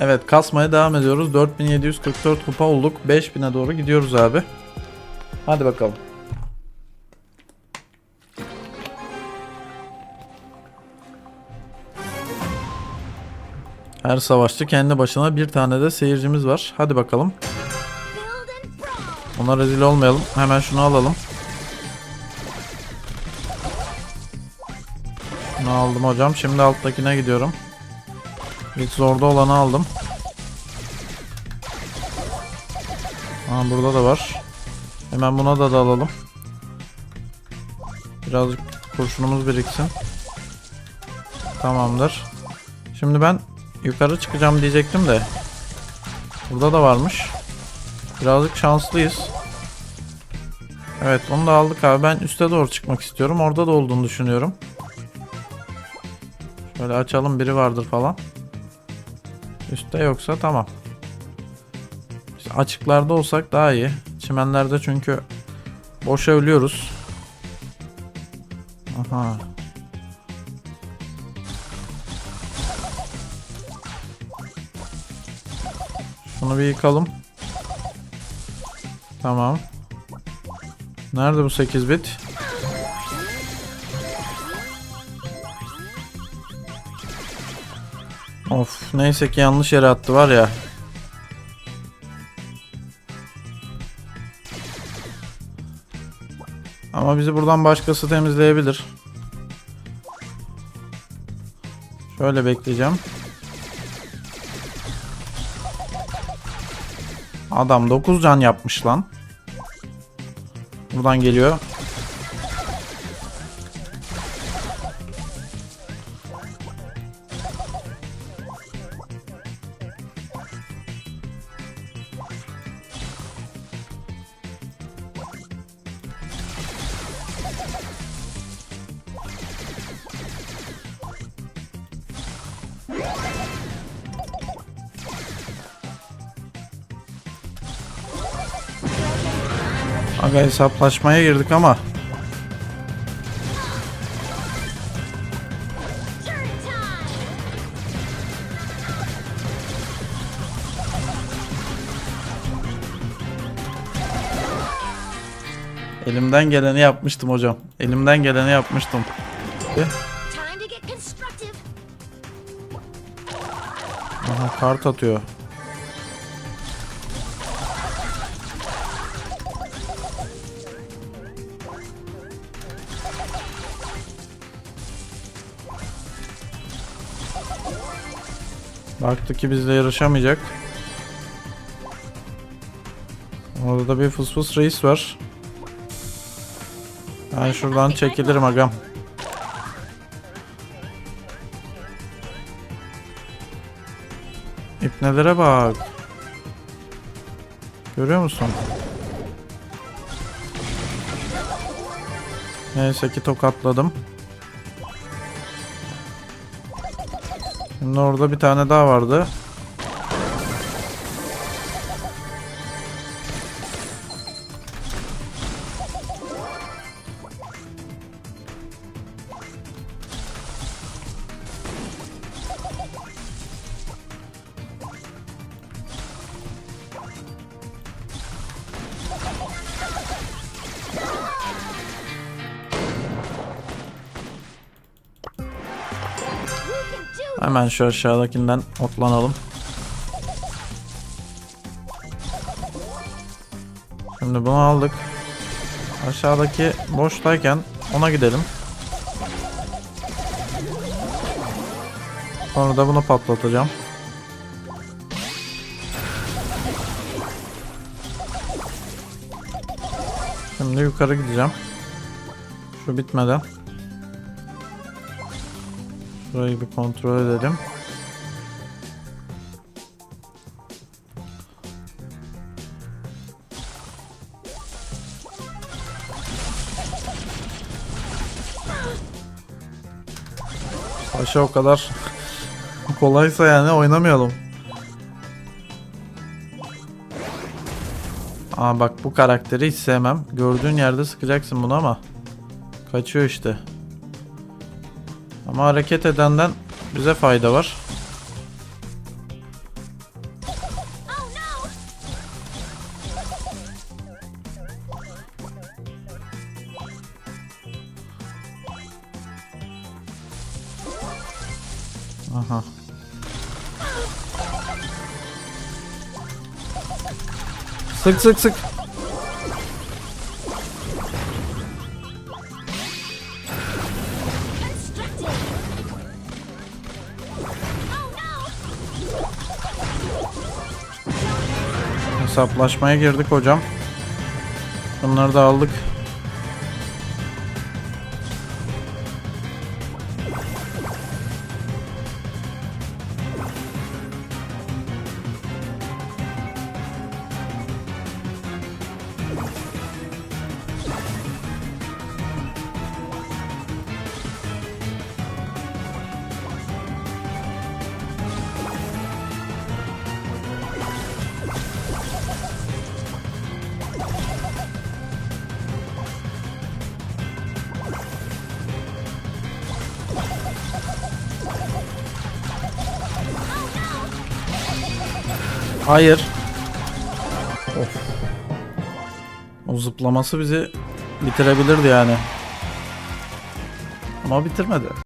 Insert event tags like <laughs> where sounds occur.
Evet kasmaya devam ediyoruz. 4744 kupa olduk. 5000'e doğru gidiyoruz abi. Hadi bakalım. Her savaşçı kendi başına bir tane de seyircimiz var. Hadi bakalım. Ona rezil olmayalım. Hemen şunu alalım. Bunu aldım hocam. Şimdi alttakine gidiyorum. İlk zorda olanı aldım. Aa, burada da var. Hemen buna da dalalım. Birazcık kurşunumuz biriksin. Tamamdır. Şimdi ben yukarı çıkacağım diyecektim de. Burada da varmış. Birazcık şanslıyız. Evet onu da aldık abi. Ben üste doğru çıkmak istiyorum. Orada da olduğunu düşünüyorum. Şöyle açalım biri vardır falan. Üste yoksa tamam. İşte açıklarda olsak daha iyi. Çimenlerde çünkü boşa ölüyoruz. Aha. Şunu bir yıkalım. Tamam. Nerede bu 8 bit? Of neyse ki yanlış yere attı var ya. Ama bizi buradan başkası temizleyebilir. Şöyle bekleyeceğim. Adam 9 can yapmış lan. Buradan geliyor. Aga hesaplaşmaya girdik ama elimden geleni yapmıştım hocam. Elimden geleni yapmıştım. Aha kart atıyor. Baktı ki bizle yarışamayacak. Orada da bir fıs fıs reis var. Ben şuradan çekilirim agam. İpnelere bak. Görüyor musun? Neyse ki tokatladım. Şimdi orada bir tane daha vardı. Hemen şu aşağıdakinden otlanalım. Şimdi bunu aldık. Aşağıdaki boştayken ona gidelim. Sonra da bunu patlatacağım. Şimdi yukarı gideceğim. Şu bitmeden. Şurayı bir kontrol edelim. Paşa o kadar <laughs> kolaysa yani oynamayalım. Aa bak bu karakteri hiç sevmem. Gördüğün yerde sıkacaksın bunu ama kaçıyor işte. Ama hareket edenden bize fayda var. Aha. Sık sık sık. Hesaplaşmaya girdik hocam. Bunları da aldık. Hayır. Of. O zıplaması bizi bitirebilirdi yani. Ama bitirmedi.